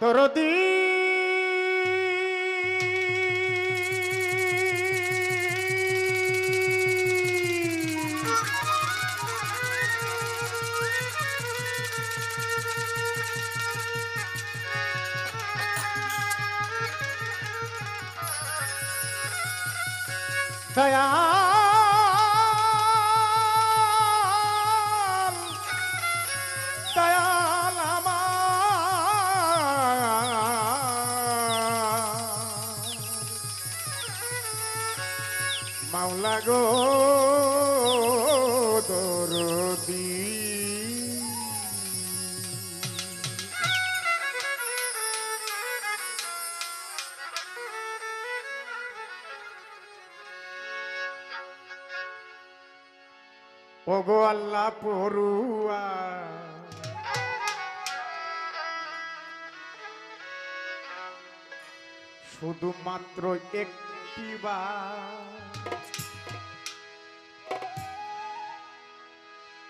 দরদি দয়াল গো দরদি। ওগো আল্লাহ পড়ুয়া শুধুমাত্র একটি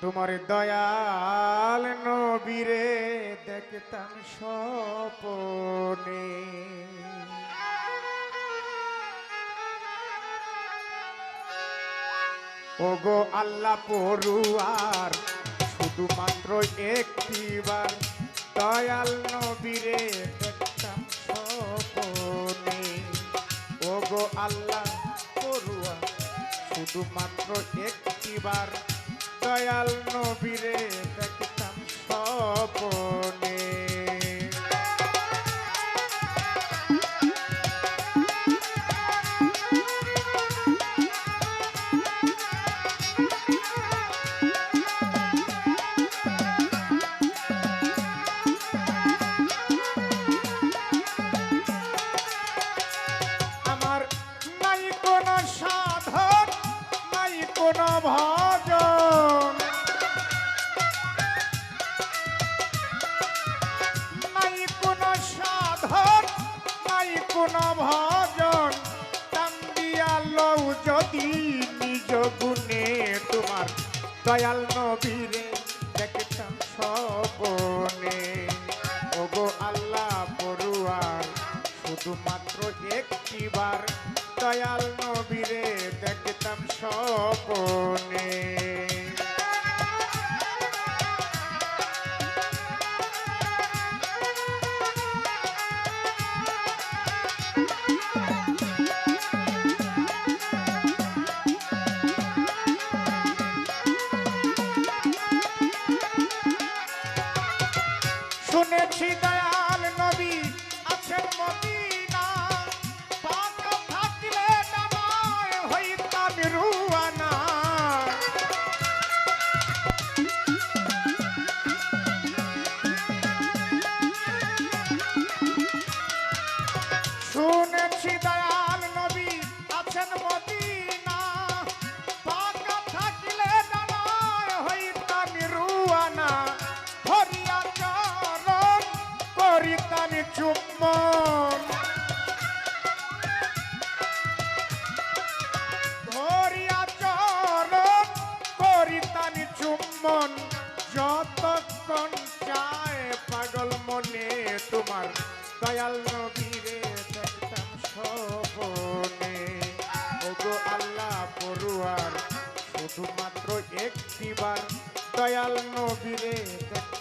তোমার দয়াল নবীরে দেখতাম স্বপনে। ওগো আল্লাহ পড়ুয়ার, শুধুমাত্র একটিবার দয়াল নবীরে দেখতাম স্বপনে। ওগো আল্লাহ পড়ুয়া শুধুমাত্র একটিবার দয়াল নবীরে দেখতাম আমার সাধন নাই কোনো কোনো ভজন টান দিয়া লও যদি নিজ গুণে তোমার। দয়াল নবীরে দেখতাম সপনে ওগো আল্লাহ পড়ুয়ার, শুধুমাত্র একটিবার। দয়াল নবীরে দেখতাম সপনে শুনেছি দয়াল নবী আছেন মদিনা চুম্বন ধরিয়া চরণ করিতাম চুম্বন, যতক্ষণ চায় পাগল মনে তোমার দয়াল নবীরে দেখতাম সপনে ওগো আল্লাহ পড়ুয়ার, শুধুমাত্র একটিবার দয়াল নবীরে দেখতাম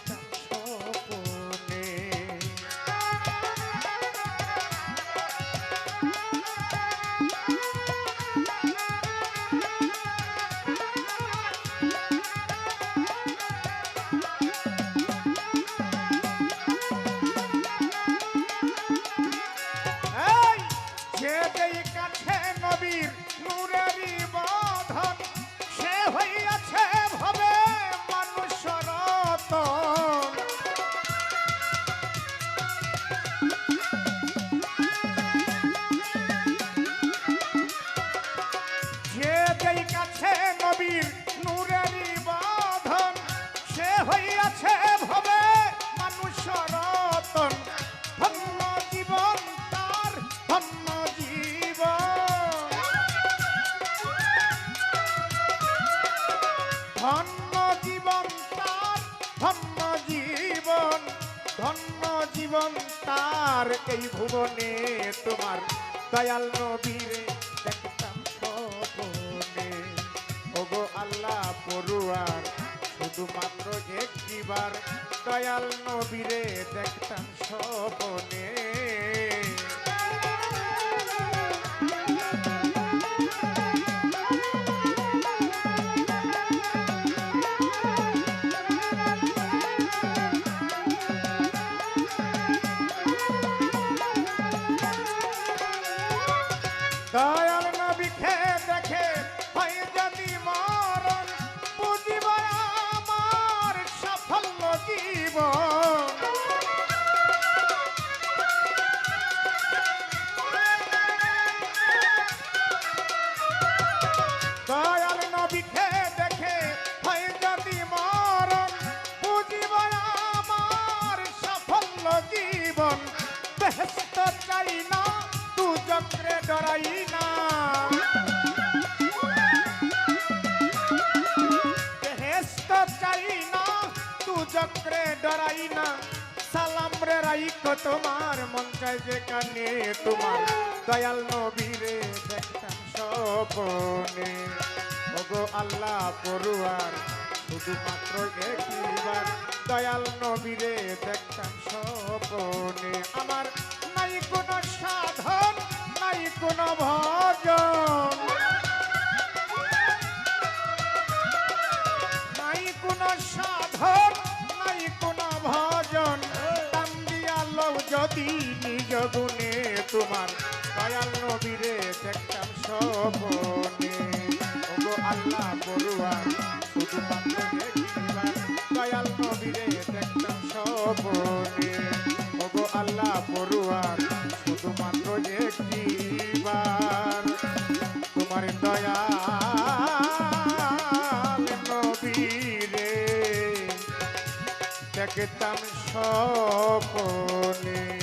তার এই ভুবনে তোমার দয়াল নবীরে আল্লাহ পড়ুয়ার শুধুমাত্র একটিবার দয়াল নবীরে দেখতাম স্বপনে। রে তোমার মন চায় যে কানে তোমার। দয়াল নবীরে দেখতাম স্বপনে। ওগো আল্লাহ পড়ুয়ার, শুধুমাত্র একবার দয়াল নবীরে দেখতাম স্বপনে। আমার নাই কোনো সাধন, নাই কোনো ভজন। নাই কোনো যদি নিজ গুণে তোমার দয়াল নবীরে দেখতাম সপনে ওগো আল্লাহ বড়ুয়া শুধুমাত্র দেখিবার দয়াল নবীরে দেখতাম সপনে ওগো আল্লাহ বড়ুয়ার শুধুমাত্র একটিবার তোমার দয়াল নবীরে। দেখতাম স্বপনে।